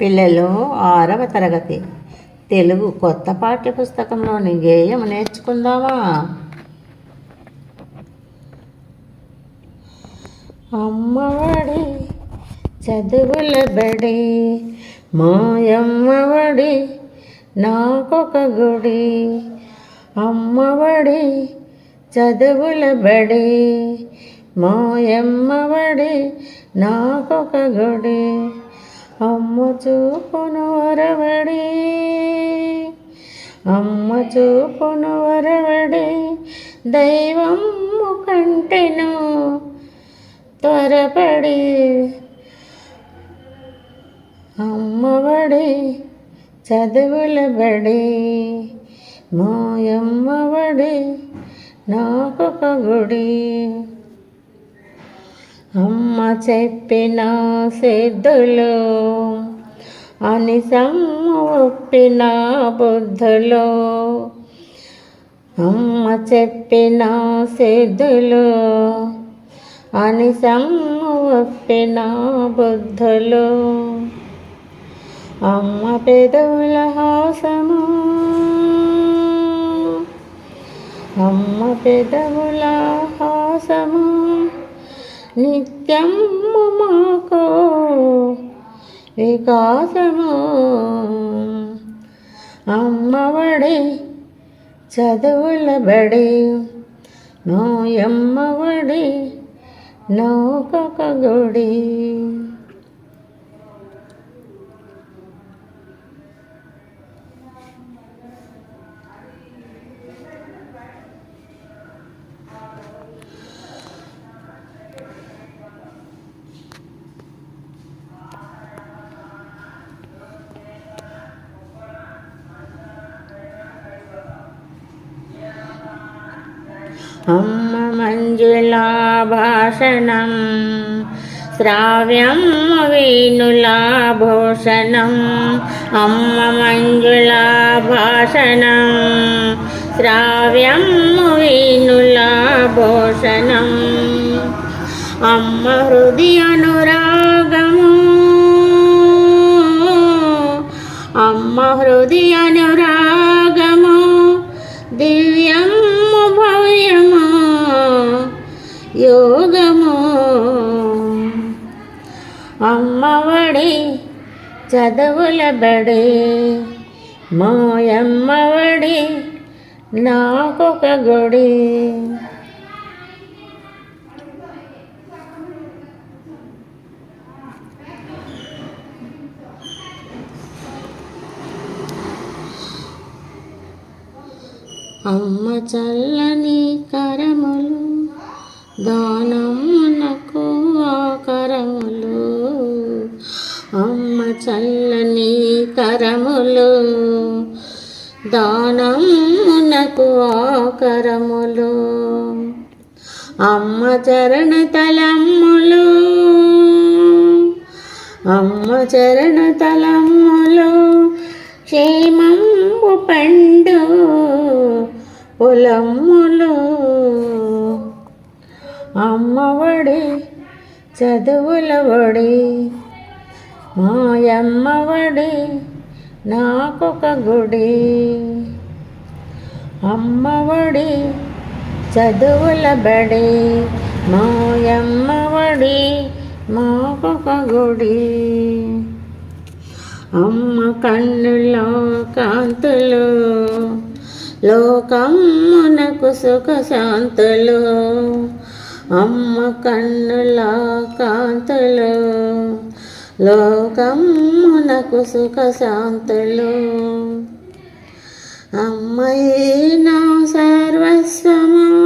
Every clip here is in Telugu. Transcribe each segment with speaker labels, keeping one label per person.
Speaker 1: పిల్లలు ఆరవ తరగతి. తెలుగు కొత్త పాఠ్యపుస్తకంలోని గేయం నేర్చుకుందామా? అమ్మఒడి చదువుల బడి మాయమ్మఒడి నాకొక గుడి. అమ్మఒడి చదువుల బడి మాయమ్మఒడి నాకొక గుడి. అమ్మ చూపును వరవడి. అమ్మ చూపును వరవడి. దైవం కంటెను త్వరపడి. అమ్మవడి చదువుల బడి. మాయమ్మఒడి నాకొక గుడి అమ్మ చెప్పిన సిద్ధులు అని సమ్మ ఒప్పిన బుద్ధులు. అమ్మ చెప్పిన సిద్ధులు అని సమ్మ ఒప్పిన బుద్ధులు. అమ్మ పెదవుల హాసము అమ్మ పెదవుల హాసము. నిత్యము మాకు వికాసము. అమ్మఒడి చదువుల బడి నోయమ్మఒడి నౌకొక గుడి. అమ్మ మంజులా భాషణం శ్రావ్యం వేణులా భూషణం అమ్మ మంజులా భాషణం శ్రావ్యం వేణులా భూషణం అమ్మ హృదయ అనురాగము అమ్మ హృదయ చదువుల బడి మోయమ్మఒడి నాకొక గుడి. అమ్మ చల్లని కరములు దానమ్మ చల్లని కరములు దానమునకు ఆకరములు. అమ్మ చరణ తలమ్ములు అమ్మ చరణ తలమ్ములు క్షేమంబు పండు పొలమ్ములు అమ్మఒడి చదువుల ఒడి మాయమ్మవడి నాకొక గుడి. అమ్మవడి చదువుల బడి. మాయమ్మవడి మాకొక గుడి. అమ్మ కన్నులో కాంతులు లోకమ్మునకు సుఖ శాంతులు అమ్మ కన్నుల కాంతులు లోకమునకు సుఖ శాంతులు అమ్మయే సర్వస్వము.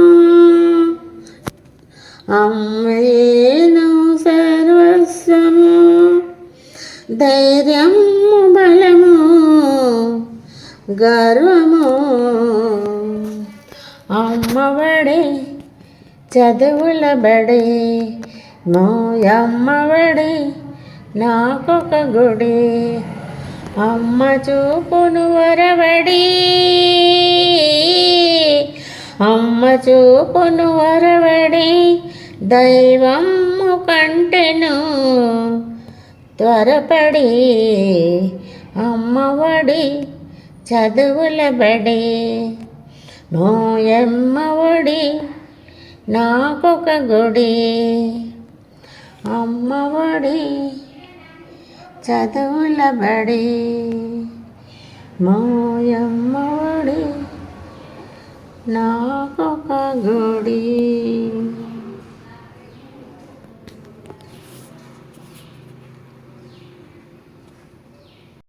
Speaker 1: అమ్మయే సర్వస్వము. ధైర్యము బలము గర్వము. అమ్మవడే చదువుల బడి మోయమ్మఒడి నాకొక గుడి. అమ్మ చూపును వరవడి. అమ్మ చూపును వరవడి. దైవము కంటెను త్వరపడి. అమ్మఒడి చదువుల బడి. నోయమ్మఒడి నాకొక గుడి. అమ్మఒడి చదువులబడి మాయమ్మడి నాకొక గుడి.